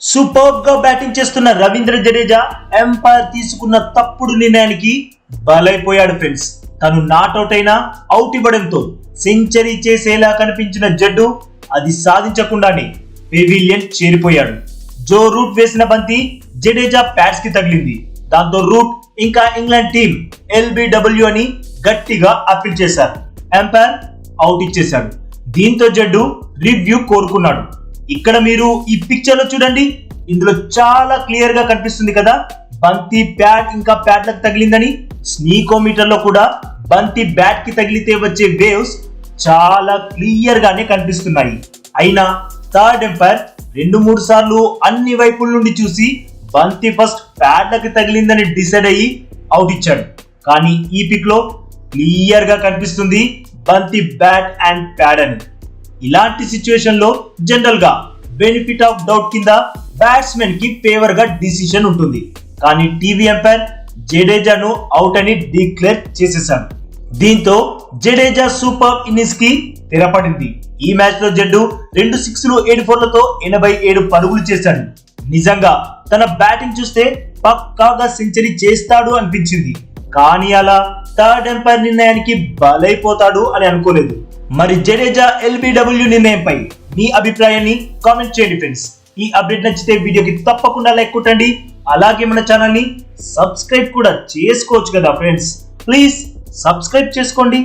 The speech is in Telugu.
సూపర్గా బ్యాటింగ్ చేస్తున్న రవీంద్ర జడేజా ఎంపైర్ తీసుకున్న తప్పుడు నిర్ణయానికి బలైపోయాడు ఫ్రెండ్స్ తను నాట్అవుట్ అయినా అవుట్ ఇవ్వడంతో సెంచరీ చేసేలా కనిపించిన జడ్డు అది సాధించకుండానే పెవిలియన్ చేరిపోయాడు. జో రూట్ వేసిన బంతి జడేజా ప్యాట్స్కి తగిలింది. దాంతో రూట్ ఇంకా ఇంగ్లాండ్ టీం ఎల్బిడబ్ల్యూ అని గట్టిగా అప్పీల్ చేశారు. ఎంపైర్ అవుట్ ఇచ్చేశాడు. దీంతో జడ్డు రివ్యూ కోరుకున్నాడు. ఇక్కడ మీరు ఈ పిక్చర్లో చూడండి. ఇందులో చాలా క్లియర్గా కనిపిస్తుంది కదా బంతి బ్యాట్ ఇంకా ప్యాడ్లకు తగిలిందని. స్నీకోమీటర్లో కూడా బంతి బ్యాట్కి తగిలితే వచ్చే వేవ్స్ చాలా క్లియర్ గానే కనిపిస్తున్నాయి. అయినా థర్డ్ ఎంపైర్ రెండు మూడు సార్లు అన్ని వైపుల నుండి చూసి బంతి ఫస్ట్ ప్యాడ్లకి తగిలిందని డిసైడ్ అయ్యి అవుట్ ఇచ్చాడు. కానీ ఈ పిక్లో క్లియర్గా కనిపిస్తుంది బంతి బ్యాట్ అండ్ ప్యాడ్ అని. ఇలాంటి సిచ్యువేషన్లో జనరల్గా బెనిఫిట్ ఆఫ్ డౌట్ కింద బ్యాట్స్మెన్కి ఫేవర్గా డిసిషన్ ఉంటుంది. కానీ టీవీ ఎంపైర్ జడేజాను అవుట్ అని డిక్లేర్ చేసేశాడు. దీంతో జడేజా సూపర్ ఇన్నింగ్స్కి తెరపడింది. ఈ మ్యాచ్లో జడ్డు రెండు సిక్స్లు ఏడు ఫోర్లతో ఎనభై ఏడు పరుగులు చేశాడు. నిజంగా తన బ్యాటింగ్ చూస్తే పక్కాగా సెంచరీ చేస్తాడు అనిపించింది. కానీ అలా థర్డ్ ఎంపైర్ నిర్ణయానికి బలైపోతాడు అని అనుకోలేదు. మరి జడేజా ఎల్బిడబ్ల్యూ నిర్ణయంపై మీ అభిప్రాయాన్ని కామెంట్ చేయండి ఫ్రెండ్స్. ఈ అప్డేట్ నచ్చితే వీడియోకి తప్పకుండా లైక్ కొట్టండి. అలాగే మన ఛానల్ని సబ్స్క్రైబ్ కూడా చేసుకోవచ్చు కదా ఫ్రెండ్స్. ప్లీజ్ సబ్స్క్రైబ్ చేసుకోండి.